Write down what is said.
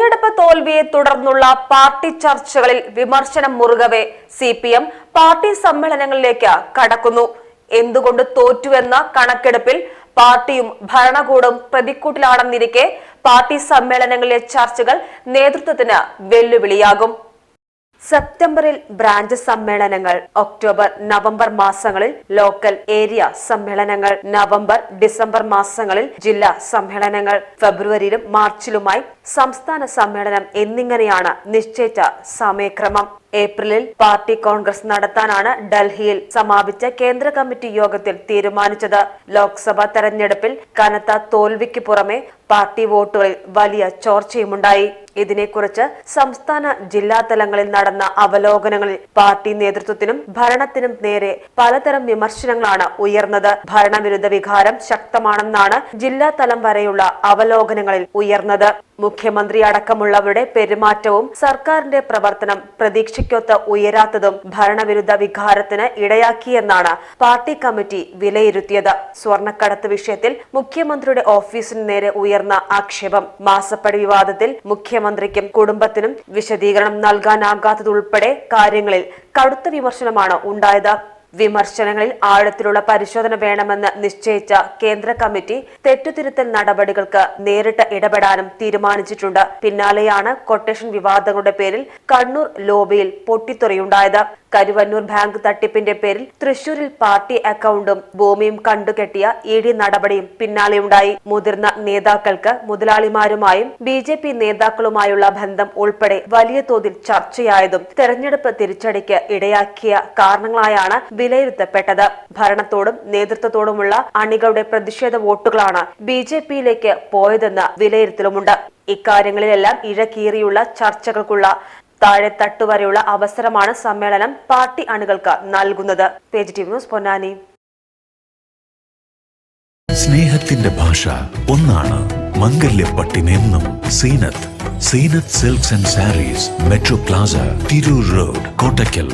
തെരഞ്ഞെടുപ്പ് തോൽവിയെ തുടർന്നുള്ള പാർട്ടി ചർച്ചകളിൽ വിമർശനം മുറുകവെ സി പി എം പാർട്ടി സമ്മേളനങ്ങളിലേക്ക് കടക്കുന്നു. എന്തുകൊണ്ട് തോറ്റുവെന്ന കണക്കെടുപ്പിൽ പാർട്ടിയും ഭരണകൂടവും പ്രതിക്കൂട്ടിലാണെന്നിരിക്കെ പാർട്ടി സമ്മേളനങ്ങളിലെ ചർച്ചകൾ നേതൃത്വത്തിന് വെല്ലുവിളിയാകും. സെപ്റ്റംബറിൽ ബ്രാഞ്ച് സമ്മേളനങ്ങൾ ഒക്ടോബർ നവംബർ മാസങ്ങളിൽ ലോക്കൽ ഏരിയ സമ്മേളനങ്ങൾ നവംബർ ഡിസംബർ മാസങ്ങളിൽ ജില്ലാ സമ്മേളനങ്ങൾ ഫെബ്രുവരിയിലും മാർച്ചിലുമായി സംസ്ഥാന സമ്മേളനം എന്നിങ്ങനെയാണ് നിശ്ചയിച്ച സമയക്രമം. ഏപ്രിലിൽ പാർട്ടി കോൺഗ്രസ് നടത്താനാണ് ഡൽഹിയിൽ സമാപിച്ച കേന്ദ്ര കമ്മിറ്റി യോഗത്തിൽ തീരുമാനിച്ചത്. ലോക്സഭാ തെരഞ്ഞെടുപ്പിൽ കനത്ത തോൽവിക്ക് പുറമെ പാർട്ടി വോട്ടുകളിൽ വലിയ ചോർച്ചയുമുണ്ടായി. ഇതിനെക്കുറിച്ച് സംസ്ഥാന ജില്ലാ തലങ്ങളിൽ നടന്ന അവലോകനങ്ങളിൽ പാർട്ടി നേതൃത്വത്തിനും ഭരണത്തിനും നേരെ പലതരം വിമർശനങ്ങളാണ് ഉയർന്നത്. ഭരണവിരുദ്ധ വികാരം ശക്തമാണെന്നാണ് ജില്ലാ തലം വരെയുള്ള അവലോകനങ്ങളിൽ ഉയർന്നത്. മുഖ്യമന്ത്രി അടക്കമുള്ളവരുടെ പെരുമാറ്റവും സർക്കാരിന്റെ പ്രവർത്തനം പ്രതീക്ഷയ്ക്കൊത്ത് ഉയരാത്തതും ഭരണവിരുദ്ധ വികാരത്തിന് ഇടയാക്കിയെന്നാണ് പാർട്ടി കമ്മിറ്റി വിലയിരുത്തിയത്. സ്വർണക്കടത്ത് വിഷയത്തിൽ മുഖ്യമന്ത്രിയുടെ ഓഫീസിന് നേരെ ഉയർന്ന ആക്ഷേപം. മാസപ്പടി വിവാദത്തിൽ മുഖ്യമന്ത്രിക്കും കുടുംബത്തിനും വിശദീകരണം നൽകാനാകാത്തതുൾപ്പെടെ കാര്യങ്ങളിൽ കടുത്ത വിമർശനമാണ് ഉണ്ടായത്. വിമർശനങ്ങളിൽ ആഴത്തിലുള്ള പരിശോധന വേണമെന്ന് നിശ്ചയിച്ച കേന്ദ്ര കമ്മിറ്റി തെറ്റുതിരുത്തൽ നടപടികൾക്ക് നേരിട്ട് ഇടപെടാനും തീരുമാനിച്ചിട്ടുണ്ട്. പിന്നാലെയാണ് കൊട്ടേഷൻ വിവാദങ്ങളുടെ പേരിൽ കണ്ണൂർ ലോബിയിൽ പൊട്ടിത്തെറിയുണ്ടായത്. കരുവന്നൂർ ബാങ്ക് തട്ടിപ്പിന്റെ പേരിൽ തൃശൂരിൽ പാർട്ടി അക്കൗണ്ടും ഭൂമിയും കണ്ടുകെട്ടിയ ഇ ഡി നടപടിയും പിന്നാലെയുണ്ടായി. മുതിർന്ന നേതാക്കൾക്ക് മുതലാളിമാരുമായും ബി ജെ പി നേതാക്കളുമായുള്ള ബന്ധം ഉൾപ്പെടെ വലിയ തോതിൽ ചർച്ചയായതും തെരഞ്ഞെടുപ്പ് തിരിച്ചടിക്ക് ഇടയാക്കിയ കാരണങ്ങളായാണ് വിലയിരുത്തപ്പെട്ടത്. ഭരണത്തോടും നേതൃത്വത്തോടുമുള്ള അണികളുടെ പ്രതിഷേധ വോട്ടുകളാണ് ബി ജെ പിയിലേക്ക് പോയതെന്ന വിലയിരുത്തലുമുണ്ട്. ഇക്കാര്യങ്ങളിലെല്ലാം ഇഴകീറിയുള്ള ചർച്ചകൾക്കുള്ള താഴെ തട്ടുവരെയുള്ള അവസരമാണ് സമ്മേളനം പാർട്ടി അണികൾക്ക് നൽകുന്നത്. Page news Ponnani. സ്നേഹത്തിന്റെ ഭാഷ ഒന്നാണ്. മംഗല്യപ്പട്ടിനെന്നും Zeenath. Zeenath silks and sarees metro plaza Tirur road Kottakkal.